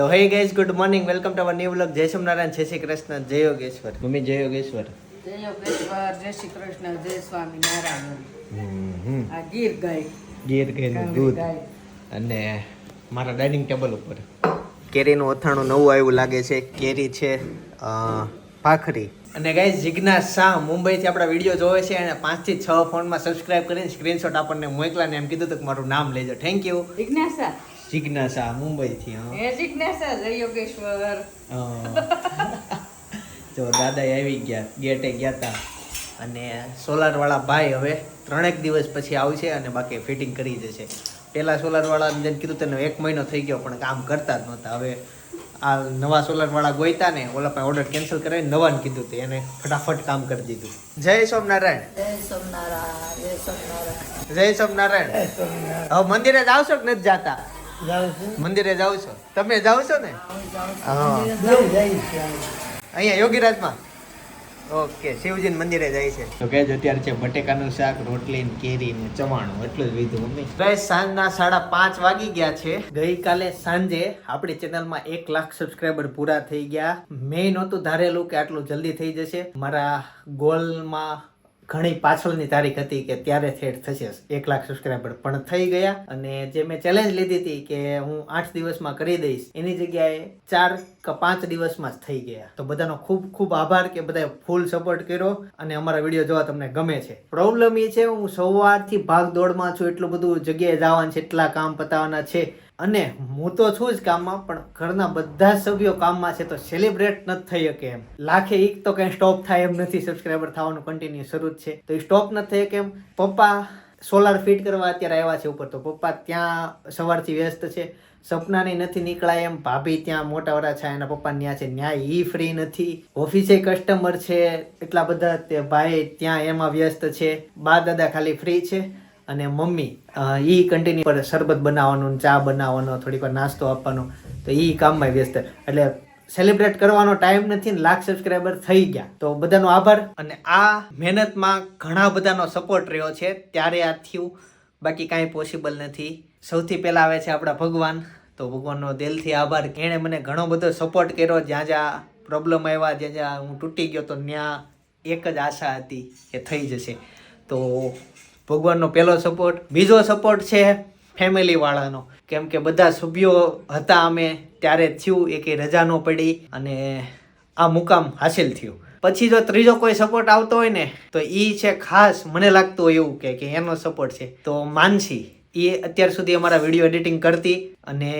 તો hey guys good morning welcome to our new vlog જય સોમનારાયણ જય શ્રી કૃષ્ણ જય યોગેશ્વર મમ્મી જય યોગેશ્વર જય યોગેશ્વર જય શ્રી કૃષ્ણ જય સ્વામી નારાયણ આ ગીર ગાય. ગીર ગઈનું દૂધ. અને મારા ડાઇનિંગ ટેબલ ઉપર. કેરીનું અથાણું નવું આવ્યું લાગે છે. કેરી છે ભાખરી. અને ગાઈઝ જિજ્ઞાસ શાહ મુંબઈથી આપણા વીડિયો જોવે છે અને પાંચથી છ ફોનમાં સબસ્ક્રાઇબ કરીને સ્ક્રીનશોટ આપણને મોકલા ને એમ કીધું તો કે મારું નામ લેજો. થેન્ક યુ જિજ્ઞાસા જિજ્ઞાસ મુંબઈ થી હા. એ જિજ્ઞાસા જય યોગેશ્વર. તો દાદા આવી ગયા ગેટે ગયા હતા અને સોલાર વાળા ભાઈ હવે ત્રણેક દિવસ પછી આવશે અને બાકી ફિટિંગ કરી જશે પેલા સોલાર વાળા જેમ કીધું તને એક મહિનો થઈ ગયો પણ કામ કરતા જ નહોતા. હવે આ નવા સોલાર વાળા ગોઈતા ને ઓલા પાસે ઓર્ડર કેન્સલ કરાવીને નવાને કીધું હતું એને ફટાફટ કામ કરી દીધું. જય સોમનારાયણ જય સોમનારાયણ. જય સોમનારાયણ. જય સોમનારાયણ. હવે મંદિરે જ આવશો કે નથી જાતા? મંદિરે જાવ છો? તમે જાવ છો ને? અહીંયા યોગીરાજમાં? ઓકે શિવજી મંદિરે જાય છે. તો કે અત્યારે છે બટેકાનું શાક રોટલી ને કેરી ને ચવાણું એટલું જ લીધું મમ્મી. ગઈ સાંજના સાડા પાંચ વાગી ગયા છે. ગઈકાલે સાંજે આપણી ચેનલમાં એક લાખ સબસ્ક્રાઈબર પૂરા થઈ ગયા. મેં નહોતું ધારેલું કે આટલું જલ્દી થઈ જશે. મારા ગોલમાં ઘણી પાછળની તારીખ હતી કે ત્યારે થેટ થશે. એક લાખ સબસ્ક્રાઈબર પણ થઈ ગયા અને જે મેં ચેલેન્જ લીધી હતી કે હું આઠ દિવસમાં કરી દઈશ, એની જગ્યાએ ચાર કે પાંચ દિવસમાં જ થઈ ગયા. તો બધાનો ખૂબ ખૂબ આભાર કે બધાએ ફૂલ સપોર્ટ કર્યો અને અમારા વીડિયો જોવા તમને ગમે છે. પ્રોબ્લેમ એ છે, હું સવારથી ભાગ દોડમાં છું, એટલું બધું જગ્યાએ જવાનું છે, એટલા કામ પતાવવાના છે. અને હું તો છું જ કામમાં, પણ ઘરના બધા સભ્યો કામમાં છે તો સેલિબ્રેટ નથી થઈ શકે એમ. લાખે એક તો કઈ સ્ટોપ થાય એમ નથી સબસ્ક્રાઈબર થવાનું કન્ટિન્યુ શરૂ છે. તો એ સ્ટોપ નથી થઈ એમ. પપ્પા સોલાર ફિટ કરવા અત્યારે આવ્યા છે ઉપર, તો પપ્પા ત્યાં સવારથી વ્યસ્ત છે. સપનાની નથી નીકળાય એમ. ભાભી ત્યાં મોટા વડા છે, એના પપ્પા ત્યાં છે. ન્યાય ઈ ફ્રી નથી. ઓફિસે કસ્ટમર છે, એટલા બધા તે ભાઈ ત્યાં એમાં વ્યસ્ત છે. બા દાદા ખાલી ફ્રી છે. અને મમ્મી એ કન્ટિન્યુ પર શરબત બનાવવાનું, ચા બનાવવાનો, થોડીક વાર નાસ્તો આપવાનો. તો એ કામમાં વ્યસ્ત. એટલે સેલિબ્રેટ કરવાનો ટાઈમ નથી ને લાખ સબસ્ક્રાઈબર થઈ ગયા. તો બધાનો આભાર. અને આ મહેનતમાં ઘણા બધાનો સપોર્ટ રહ્યો છે. ત્યારે આ થયું. બાકી કાંઈ પોસિબલ નથી. સૌથી પહેલાં આવે છે આપણા ભગવાન. તો ભગવાનનો દિલથી આભાર. એણે મને ઘણો બધો સપોર્ટ કર્યો. જ્યાં જ્યાં પ્રોબ્લેમ આવ્યા, જ્યાં જ્યાં હું તૂટી ગયો, તો ત્યાં એક જ આશા હતી કે થઈ જશે. તો ભગવાનનો પહેલો સપોર્ટ બીજો સપોર્ટ છે ફેમિલીવાળાનો કેમ કે બધા સભ્યો હતા અમે, ત્યારે થયું, એ કંઈ રજા ન પડી અને આ મુકામ હાસિલ થયું. પછી જો ત્રીજો કોઈ સપોર્ટ આવતો હોય ને, તો એ છે ખાસ મને લાગતું હોય એવું કે એનો સપોર્ટ છે. તો માનસી એ અત્યાર સુધી અમારા વીડિયો એડિટિંગ કરતી અને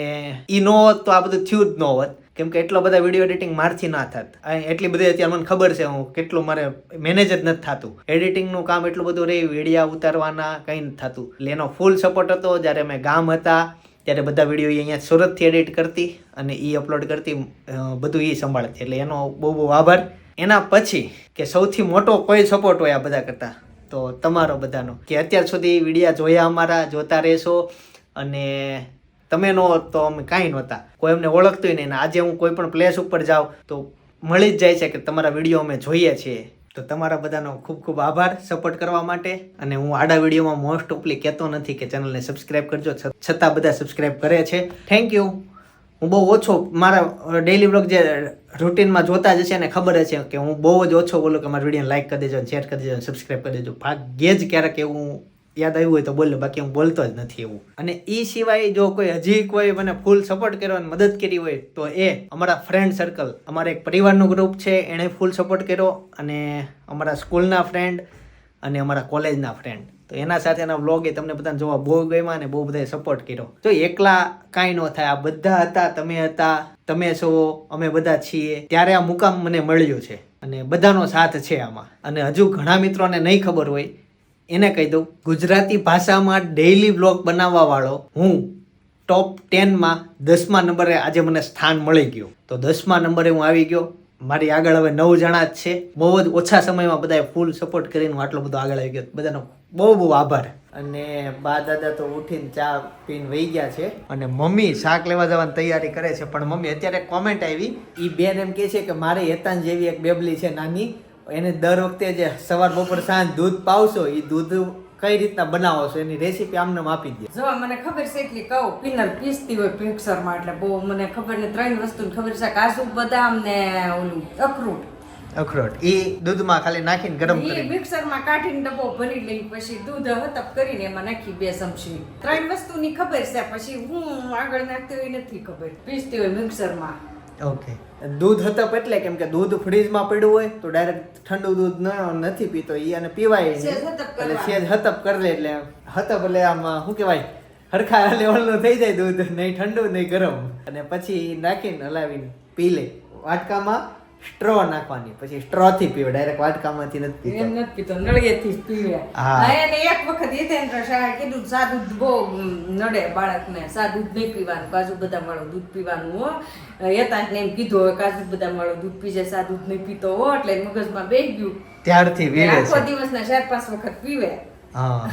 એ ન હોત તો આ બધું થયું જ ન હોત. કેમ કે એટલો બધા વીડિયો એડિટિંગ મારથી ના થાત. એટલી બધી અત્યારે મને ખબર છે હું કેટલું મારે મેનેજ જ નથી થતું. એડિટિંગનું કામ એટલું બધું રહે વિડીયા ઉતારવાના કંઈ નથી થતું. એટલે એનો ફૂલ સપોર્ટ હતો, જ્યારે અમે ગામ હતા, ત્યારે બધા વીડિયો અહીંયા સુરતથી એડિટ કરતી અને એ અપલોડ કરતી બધું એ સંભાળતી. એટલે એનો બહુ બહુ આભાર. એના પછી કે સૌથી મોટો કોઈ સપોર્ટ હોય આ બધા કરતાં, તો તમારો બધાનો. કે અત્યાર સુધી વિડીયા જોયા અમારા, જોતા રહેશો અને તમે ન તો અમે કાંઈ નહોતા. કોઈ અમને ઓળખતું નહીં આજે હું કોઈ પણ પ્લેસ ઉપર જાઉં તો મળી જ જાય છે કે તમારા વીડિયો અમે જોઈએ છીએ. તો તમારા બધાનો ખૂબ ખૂબ આભાર સપોર્ટ કરવા માટે અને હું આડા વિડીયોમાં મોસ્ટ ઓફલી કહેતો નથી કે ચેનલને સબસ્ક્રાઇબ કરજો છતાં બધા સબસ્ક્રાઇબ કરે છે. થેન્ક યુ હું બહુ ઓછો મારા ડેઈલી વ્લોગ જે રૂટીનમાં જોતા જ છે ને ખબર છે કે હું બહુ જ ઓછો બોલું કે મારા વિડીયોને લાઈક કરી દેજો શેર કરી દેજો સબસ્ક્રાઇબ કરી દેજો. ભાગ્યે જ ક્યારેક એવું યાદ આવ્યું હોય તો બોલો, બાકી હું બોલતો જ નથી એવું. અને એ સિવાય જો કોઈ હજી કોઈ મને ફૂલ સપોર્ટ કર્યો અને મદદ કરી હોય તો એ અમારા ફ્રેન્ડ સર્કલ અમારા એક પરિવારનું ગ્રુપ છે, એણે ફૂલ સપોર્ટ કર્યો અને અમારા સ્કૂલના ફ્રેન્ડ અને અમારા કોલેજના ફ્રેન્ડ તો એના સાથેના વ્લોગ એ તમને બધાને જોવા બહુ ગમ્યા અને બહુ બધાએ સપોર્ટ કર્યો. જો એકલા કાંઈ ન થાય, આ બધા હતા, તમે હતા, તમે છો, અમે બધા છીએ, ત્યારે આ મુકામ મને મળ્યો છે. અને બધાનો સાથ છે આમાં. અને હજુ ઘણા મિત્રોને નહીં ખબર હોય એને કહી દઉં ગુજરાતી ભાષામાં ડેઈલી બ્લોગ બનાવવા વાળો હું ટોપ ટેનમાં દસમા નંબરે આજે મને સ્થાન મળી ગયું. તો દસમા નંબરે હું આવી ગયો. મારી આગળ હવે નવ જણા જ છે. બહુ જ ઓછા સમયમાં બધાએ ફૂલ સપોર્ટ કરીને હું આટલો બધો આગળ આવી ગયો. બધાનો બહુ બહુ આભાર. અને બા દાદા તો ઉઠીને ચા પીને વહી ગયા છે. અને મમ્મી શાક લેવા જવાની તૈયારી કરે છે. પણ મમ્મી અત્યારે કોમેન્ટ આવી. એ બેન એમ કહે છે કે મારે હેતાન જેવી એક બેબલી છે નાની. એને દર વખતે જે સવાર બપોર સાંજ દૂધ પાવશો એ દૂધ કઈ રીતના બનાવો છો એની રેસીપી આમને આપી દે. જો મને ખબર છે એટલી કહું પીનલ પીસતી હોય મિક્સરમાં એટલે બહુ મને ખબર ને ત્રણ વસ્તુની ખબર છે કાજુ બદામ ને ઓલું અખરોટ. અખરોટ. એ દૂધમાં ખાલી નાખીને ગરમ કરી મિક્સરમાં કાઢીને ડબ્બો ભરી લઈ પછી દૂધ હતપ કરીને એમાં નાખી બે ચમચી. ત્રણ વસ્તુની ખબર છે પછી હું આગળ નાખતી હોય નથી ખબર. પીસતી હોય મિક્સરમાં ઓકે દૂધ હતપ એટલે કેમ કે દૂધ ફ્રીજમાં પડ્યું હોય તો ડાયરેક્ટ ઠંડુ દૂધ ન નથી પીતો. ઈ અને પીવાય એટલે. સેજ હતપ કરી લે એટલે હતપ એટલે આમ શું કહેવાય? હરખા લેવલનું થઈ જાય દૂધ. નહીં ઠંડુ નહીં ગરમ. અને પછી નાખીને હલાવીને પી લે. વાટકામાં સ્ટ્રો નાખવાની. પછી સ્ટ્રો થી પીવે ડાયરેક્ટ વાટકામાંથી નથી પીતો. એમ નથી પીતો. નળિયેથી જ પીવે. હા. એને એક વખત હિતેન્દ્ર શાહે કીધું સાદું દૂધ બહુ નડે બાળકને. સાદું દૂધ નહીં પીવાનું. કાજુ બદામ વાળું દૂધ પીવાનું હો. યતાંશને એમ કીધું હવે કાજુ બદામ વાળું દૂધ પીજે સાદું દૂધ નહીં પીતો હો. એટલે મગજમાં બેસી ગયું. ત્યારથી પીવે આખો દિવસના ચાર પાંચ વખત પીવે. હા.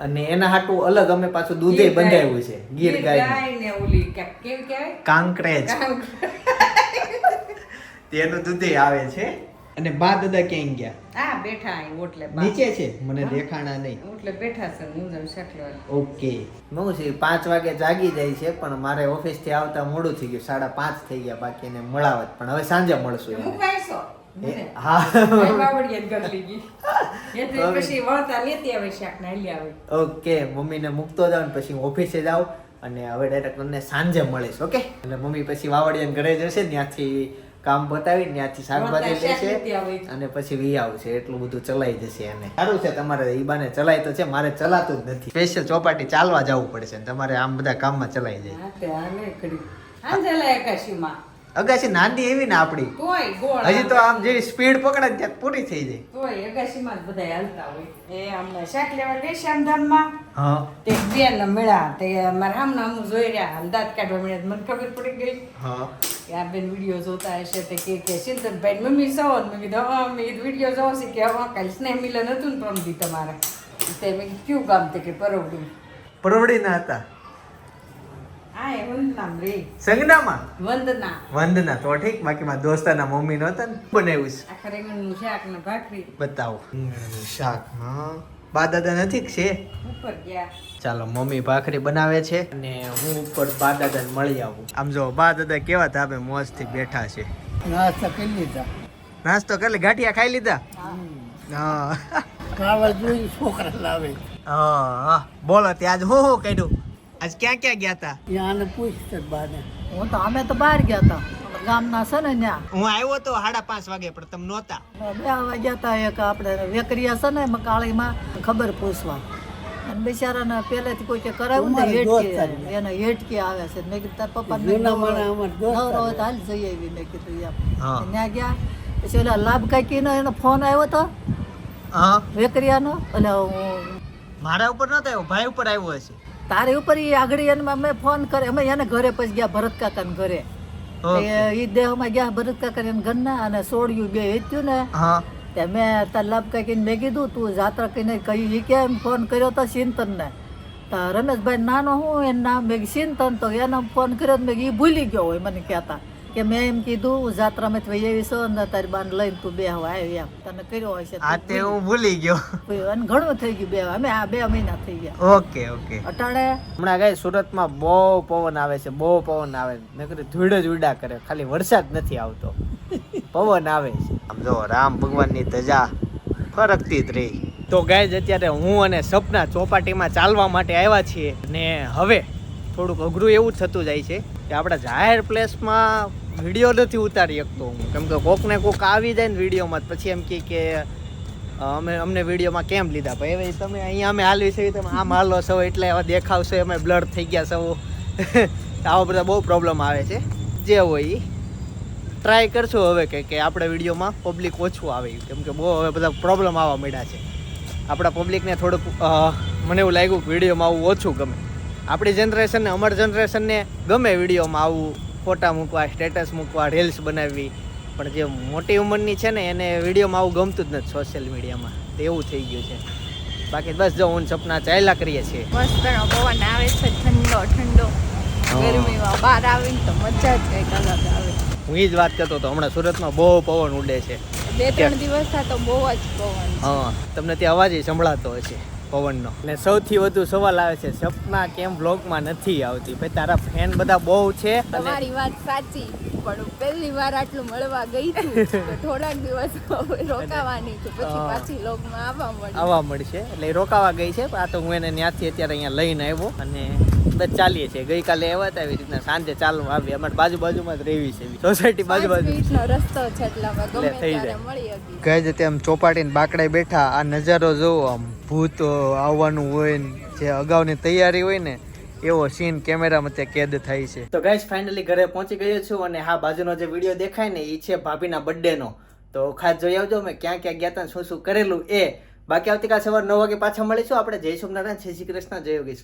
અને એના હાટુ અલગ અમે પાછું દૂધે બંધાયું. છે. ગીર ગાય ને ઓલી કેમ કહેવાય? કાંકરેજ. તેનું દૂધે આવે છે. અને બા દાદા ક્યાં ગયા? હા બેઠા અહીં ઓટલે નીચે છે? મને દેખાણા નહીં. ઓટલે બેઠા છે હું જમ શકલો ઓકે. હું છે પાંચ વાગે જાગી જાય છે પણ મારે ઓફિસથી આવતા મોડું થઈ ગયું સાડા પાંચ થઈ ગયા બાકી એને મળાવત. પણ હવે સાંજે મળશું આવે શાક ને હાલી આવે ઓકે મમ્મીને મૂકતો જાવ ને પછી હું ઓફિસે જાઉં અને હવે ડાયરેક્ટ તમને સાંજે મળીશ ઓકે? એટલે મમ્મી પછી વાવડિયા ઘરે જશે ત્યાંથી કામ બતાવી ત્યાંથી શાકભાજી લેશે અને પછી વી આવશે. એટલું બધું ચલાઈ જશે એને. સારું છે તમારે ઈ બાને ચલાય તો છે મારે ચલાતું જ નથી. સ્પેશિયલ ચોપાટી ચાલવા જવું પડશે તમારે આમ બધા કામમાં ચલાઈ જાય. હા ચલાય હાલે અગાસી નાની એવી ને તોય ગોળ. હજી તો આમ જેવી સ્પીડ પકડે ને ત્યાં પૂરી થઈ જાય. તોય એકાશીમાં જ બધા હાલતા હોય. એ અમને શાક લેવા લે શ્યામધામમાં હા. તે બેન મળ્યા. તે મારા આમ નામ જોઈ રહ્યા. દાંત કાઢવા મળ્યા. મને ખબર પડી ગઈ. હા. કે આ બેન વીડિયો જોતા હશે તે કે કે સિંતનભાઈ મમ્મી સૌ મેં કીધું હા મેં કીધું વીડિયો જોવો છે કે હા કાલે સ્નેહ મિલન હતું ને પ્રમદી તમારે. તે મેં કયું ગામ તે કે પરવડી? પરવડી ના હતા. આ એ વંદનામ રે. સંગનામાં વંદના. વંદના. તો ઠીક બાકી દોસ્તાના મમ્મી નહોતા ને બનાવ્યું છે આખા રીંગણનું શાક ને ભાખરી. બતાવો. શાક હા બા દાદા નથી છે? ઉપર ગયા. ચાલો મમ્મી ભાખરી બનાવે છે. અને હું ઉપર બા દાદાને મળી આવું. આમ જો બા દાદા કેવા ધાબે મોજથી બેઠા છે. નાસ્તો કરી લીધા. નાસ્તો કરી ગાંઠિયા ખાઈ લીધા? હા. ખાવા જોઈ છોકરા લાવે. હા બોલો ત્યાં જ હું હું કર્યું આજ ક્યાં ક્યાં ગયા હતા યાને પૂછ બાને. હું તો અમે તો બહાર ગયા હતા ગામના છે ને ત્યાં. હું આવ્યો તો સાડા પાંચ વાગે પણ તમે નહોતા. બે વાગ્યા હતા એક આપણે વેકરિયા છે ને કાળીમાં ખબર પૂછવા. અને બિચારાને પહેલેથી કોઈ કે કરાવ્યું ને હેટકી એને હેટકી આવે છે. મેં કીધું તાર પપ્પા નવરો હોય તો હાલ જઈ આવી મેં કીધું એમ ત્યાં ગયા. પછી ઓલા લાભ કાકીનો એનો ફોન આવ્યો હતો હા. વેકરિયાનો? એટલે હું મારા ઉપર નતો આવ્યો ભાઈ ઉપર આવ્યો હશે. તારી ઉપર એ આગળ એને મેં ફોન કરે અમે એને ઘરે પછી ગયા ભરત કાકાને ઘરે. ઈ એ દેહમાં ગયા ભરત કાકા એને ઘરના અને સોડ્યું બે હેત્યું ને. તે મેં લાભ કાકીને મેં કીધું તું જાત્રા કહીને કઈ એ કેમ ફોન કર્યો તો ચિંતનને તો રમેશભાઈ નાનો હું એનું નામ મેં ચિંતન તો એને ફોન કર્યો મેં એ ઈ ભૂલી ગયો હોય મને કહેતા. કે મેં એમ કીધું હું જાત્રામાં થઈ આવી છું ને તારી બાન લઈને તું બે આવી એમ. તને કર્યો હશે તો આ તે હું ભૂલી ગયો. અને ઘણું થઈ ગયું બે અમે આ બે મહિના થઈ ગયા. Okay okay. અટાણે હમણાં ગઈ સુરતમાં બહુ પવન આવે છે બહુ પવન આવે છે. મેં કીધું ધૂળ જ ઉડા કરે. ખાલી વરસાદ નથી આવતો. પવન આવે છે. આમ જો રામ ભગવાનની ધજા ફરકતી જ રહી. તો ગાય અત્યારે હું અને સપના ચોપાટીમાં ચાલવા માટે આવ્યા છીએ. ને હવે થોડુંક અઘરું એવું થતું જાય છે કે આપણા જાહેર પ્લેસમાં વીડિયો નથી ઉતારી શકતો હું. કેમ કે કોક ને કોક આવી જાય ને વિડીયોમાં પછી એમ કહે કે અમે, અમને વિડીયોમાં કેમ લીધા? ભાઈ હવે તમે અહીંયા અમે હાલવી છે તમે આમ હાલો છો, એટલે એવા દેખાવશો, અમે બ્લડ થઈ ગયા છો. આવા બધા બહુ પ્રોબ્લેમ આવે છે. જે હોય એ ટ્રાય કરશું હવે કે કે આપણે વિડીયોમાં પબ્લિક ઓછું આવે કેમ કે બહુ હવે બધા પ્રોબ્લેમ આવવા માંડ્યા છે. આપણા પબ્લિકને થોડુંક મને એવું લાગ્યું કે વિડીયોમાં આવું ઓછું ગમે. આપણી જનરેશનને અમર જનરેશનને ગમે વિડીયોમાં આવવું ફોટા મૂકવા સ્ટેટસ મૂકવા રીલ્સ બનાવવી. પણ જે મોટી ઉંમરની છે ને એને વિડીયોમાં આવું ગમતું જ નથી સોશિયલ મીડિયામાં તો એવું થઈ ગયું છે. બાકી બસ જો હું સપના ચાલ્યા કરીએ છીએ. બસ પવન આવે છે ઠંડો ઠંડો. ગરમીમાં બહાર આવીને તો મજા જ કંઈક અલગ આવે. હું જ વાત કરતો હતો હમણાં સુરતમાં બહુ પવન ઉડે છે. બે ત્રણ દિવસ તો બહુ જ પવન હા તમને ત્યાં અવાજ સંભળાતો હશે. પવનનો. અને સૌથી વધુ સવાલ આવે છે, સપના કેમ બ્લોગમાં નથી આવતી? ભાઈ, તારા ફેન બધા બહુ છે તમારી વાત સાચી. પણ પહેલી વાર આટલું મળવા ગઈ હતી થોડાક દિવસ રોકાવાની છું. પછી. પાછી લોકમાં આવવા મળી આવવા મળશે. એટલે રોકાવા ગઈ છે. આ તો હું એને ત્યાંથી અત્યારે અહીંયા લઈને આવ્યો અને બધા ચાલીએ છીએ. ગઈકાલે આવ્યા હતા એવી રીતના સાંજે ચાલવા આવી અમારે બાજુ બાજુમાં જ રહેવી છે સોસાયટી બાજુ બાજુ. રસ્તો છે એટલે ગમે થઈ ત્યારે જાય. મળી ગઈ જતે આમ ચોપાટીને બાકડે બેઠા. આ નજારો જોવો આમ ભૂત આવવાનું હોય ને જે અગાઉની તૈયારી હોય ને એવો સીન કેમેરામાં ત્યાં કેદ થાય છે. તો ગાઈસ ફાઇનલી ઘરે પહોંચી ગયો છું અને હા, બાજુનો જે વીડિયો દેખાય ને એ છે ભાભીના birthday નો તો ખાસ જોઈ આવજો મેં ક્યાં ક્યાં ગયા હતા શું શું કરેલું એ. બાકી આવતીકાલ સવાર નવ વાગે પાછા મળીશું આપણે. જય સોમનારાયણ શ્રી કૃષ્ણ, જય યોગેશ.